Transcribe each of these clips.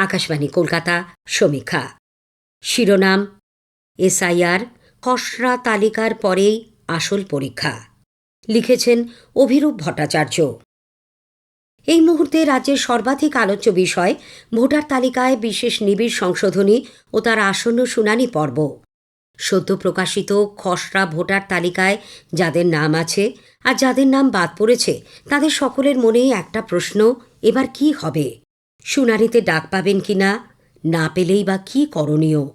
আকাশবাণী, কলকাতা, সমীক্ষা। শিরোনাম, এসআইআর, খসড়া তালিকার পরেই আসল পরীক্ষা। লিখেছেন অভিরূপ ভট্টাচার্য। এই মুহূর্তে রাজ্যের সর্বাধিক আলোচ্য বিষয়, ভোটার তালিকায় বিশেষ নিবিড় সংশোধনী ও তার আসন্ন শুনানি পর্ব। সদ্য প্রকাশিত খসড়া ভোটার তালিকায় যাদের নাম আছে আর যাদের নাম বাদ পড়েছে, তাদের সকলের মনেই একটা প্রশ্ন, এবার কি হবে? শুনানিতে ডাক পাবেন কিনা, না পেলেই বা কি করণীয়?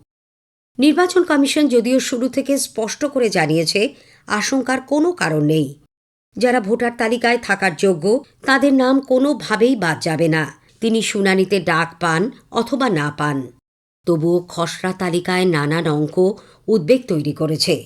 নির্বাচন কমিশন যদিও শুরু থেকে স্পষ্ট করে জানিয়েছে, আশঙ্কার কোনো কারণ নেই। যারা ভোটার তালিকায় থাকার যোগ্য, তাদের নাম কোনোভাবেই বাদ যাবে না। তিনি শুনানিতে ডাক পান অথবা না পান। তবুও খসড়া তালিকায় নানান অঙ্ক উদ্বেগ তৈরি করেছে।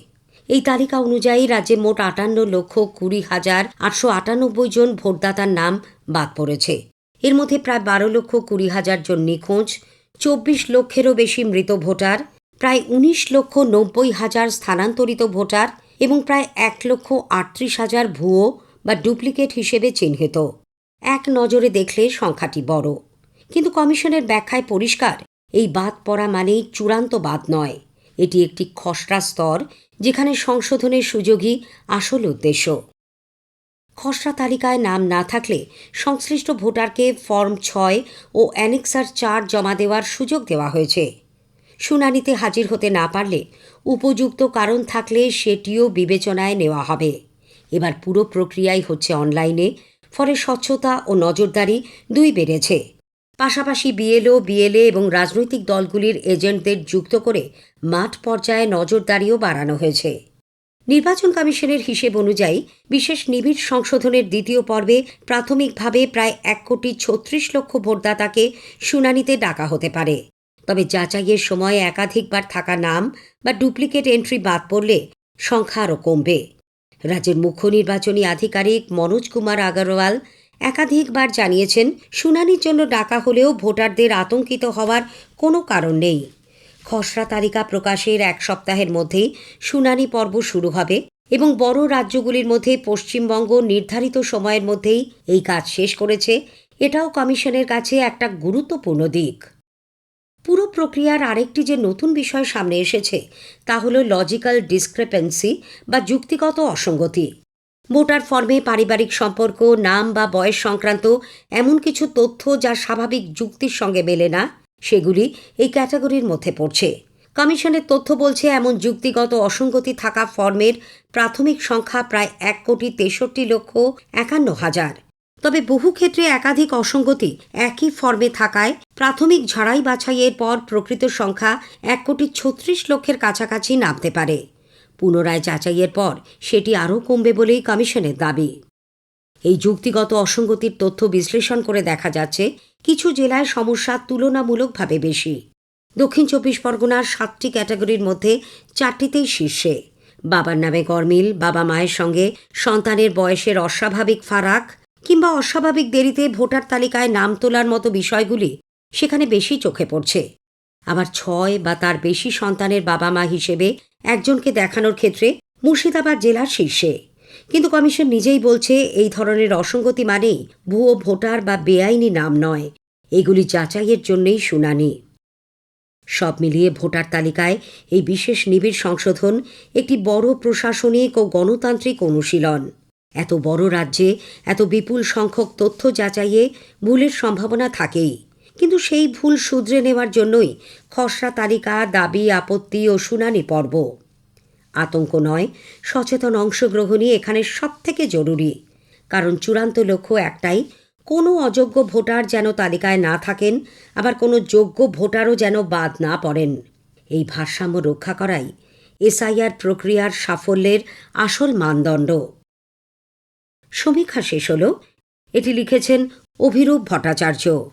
এই তালিকা অনুযায়ী রাজ্যে মোট আটান্ন লক্ষ কুড়ি হাজার আটশো আটানব্বই জন ভোটদাতার নাম বাদ পড়েছে। এর মধ্যে প্রায় বারো লক্ষ কুড়ি হাজার জন নিখোঁজ, চব্বিশ লক্ষেরও বেশি মৃত ভোটার, প্রায় উনিশ লক্ষ নব্বই হাজার স্থানান্তরিত ভোটার এবং প্রায় এক লক্ষ আটত্রিশ হাজার ভুয়ো বা ডুপ্লিকেট হিসেবে চিহ্নিত। এক নজরে দেখলে সংখ্যাটি বড়। কিন্তু কমিশনের ব্যাখ্যায় পরিষ্কার, এই বাদ পড়া মানেই চূড়ান্ত বাদ নয়। এটি একটি খসড়া স্তর, যেখানে সংশোধনের সুযোগই আসল উদ্দেশ্য। খসড়া তালিকায় নাম না থাকলে সংশ্লিষ্ট ভোটারকে ফর্ম ছয় ও অ্যানেক্সার চার জমা দেওয়ার সুযোগ দেওয়া হয়েছে। শুনানিতে হাজির হতে না পারলে উপযুক্ত কারণ থাকলে সেটিও বিবেচনায় নেওয়া হবে। এবার পুরো প্রক্রিয়াই হচ্ছে অনলাইনে, ফলে স্বচ্ছতা ও নজরদারি দুই বেড়েছে। পাশাপাশি বিএলও, বিএলএ এবং রাজনৈতিক দলগুলির এজেন্টদের যুক্ত করে মাঠ পর্যায়ে নজরদারিও বাড়ানো হয়েছে। নির্বাচন কমিশনের হিসেব অনুযায়ী বিশেষ নিবিড় সংশোধনের দ্বিতীয় পর্বে প্রাথমিকভাবে প্রায় এক কোটি ছত্রিশ লক্ষ ভোটদাতাকে শুনানিতে ডাকা হতে পারে। তবে যাচাইয়ের সময় একাধিকবার থাকা নাম বা ডুপ্লিকেট এন্ট্রি বাদ পড়লে সংখ্যা আরও কমবে। রাজ্যের মুখ্য নির্বাচনী আধিকারিক মনোজ কুমার আগরওয়াল একাধিকবার জানিয়েছেন, শুনানির জন্য ডাকা হলেও ভোটারদের আতঙ্কিত হওয়ার কোনো কারণ নেই। খসড়া তালিকা প্রকাশের এক সপ্তাহের মধ্যেই শুনানি পর্ব শুরু হবে এবং বড় রাজ্যগুলির মধ্যে পশ্চিমবঙ্গ নির্ধারিত সময়ের মধ্যেই এই কাজ শেষ করেছে। এটাও কমিশনের কাছে একটা গুরুত্বপূর্ণ দিক। পুরো প্রক্রিয়ার আরেকটি যে নতুন বিষয় সামনে এসেছে, তা হল লজিক্যাল ডিসক্রেপেন্সি বা যুক্তিগত অসঙ্গতি। ভোটার ফর্মে পারিবারিক সম্পর্ক, নাম বা বয়স সংক্রান্ত এমন কিছু তথ্য যা স্বাভাবিক যুক্তির সঙ্গে মেলে না সেগুলি এই ক্যাটাগরির মধ্যে পড়ছে। কমিশনের তথ্য বলছে, এমন যুক্তিগত অসঙ্গতি থাকা ফর্মের প্রাথমিক সংখ্যা প্রায় এক কোটি তেষট্টি লক্ষ একান্ন হাজার। তবে বহু ক্ষেত্রে একাধিক অসঙ্গতি একই ফর্মে থাকায় প্রাথমিক ঝাড়াই বাছাইয়ের পর প্রকৃত সংখ্যা এক কোটি ছত্রিশ লক্ষের কাছাকাছি নামতে পারে। পুনরায় যাচাইয়ের পর সেটি আরও কমবে বলেই কমিশনের দাবি। এই যুক্তিগত অসঙ্গতির তথ্য বিশ্লেষণ করে দেখা যাচ্ছে কিছু জেলায় সমস্যা তুলনামূলকভাবে বেশি। দক্ষিণ চব্বিশ পরগনার সাতটি ক্যাটাগরির মধ্যে চারটিতেই শীর্ষে। বাবার নামে গরমিল, বাবা মায়ের সঙ্গে সন্তানের বয়সের অস্বাভাবিক ফারাক কিংবা অস্বাভাবিক দেরিতে ভোটার তালিকায় নাম তোলার মতো বিষয়গুলি সেখানে বেশি চোখে পড়ছে। আবার ছয় বা তার বেশি সন্তানের বাবা মা হিসেবে একজনকে দেখানোর ক্ষেত্রে মুর্শিদাবাদ জেলার শীর্ষে। কিন্তু কমিশন নিজেই বলছে এই ধরনের অসঙ্গতি মানেই ভুয়ো ভোটার বা বেআইনি নাম নয়। এগুলি যাচাইয়ের জন্যই শুনানি। সব মিলিয়ে ভোটার তালিকায় এই বিশেষ নিবিড় সংশোধন একটি বড় প্রশাসনিক ও গণতান্ত্রিক অনুশীলন। এত বড় রাজ্যে এত বিপুল সংখ্যক তথ্য যাচাইয়ে ভুলের সম্ভাবনা থাকেই। কিন্তু সেই ভুল শুধরে নেওয়ার জন্যই খসড়া তালিকা, দাবি, আপত্তি ও শুনানি পর্ব। আতঙ্ক নয়, সচেতন অংশগ্রহণই এখানে সবথেকে জরুরি। কারণ চূড়ান্ত লক্ষ্য একটাই, কোনো অযোগ্য ভোটার যেন তালিকায় না থাকেন, আবার কোনো যোগ্য ভোটারও যেন বাদ না পড়েন। এই ভারসাম্য রক্ষা করাই এসআইআর প্রক্রিয়ার সাফল্যের আসল মানদণ্ড। সমীক্ষা শেষ হল, এটি লিখেছেন অভিরূপ ভট্টাচার্য।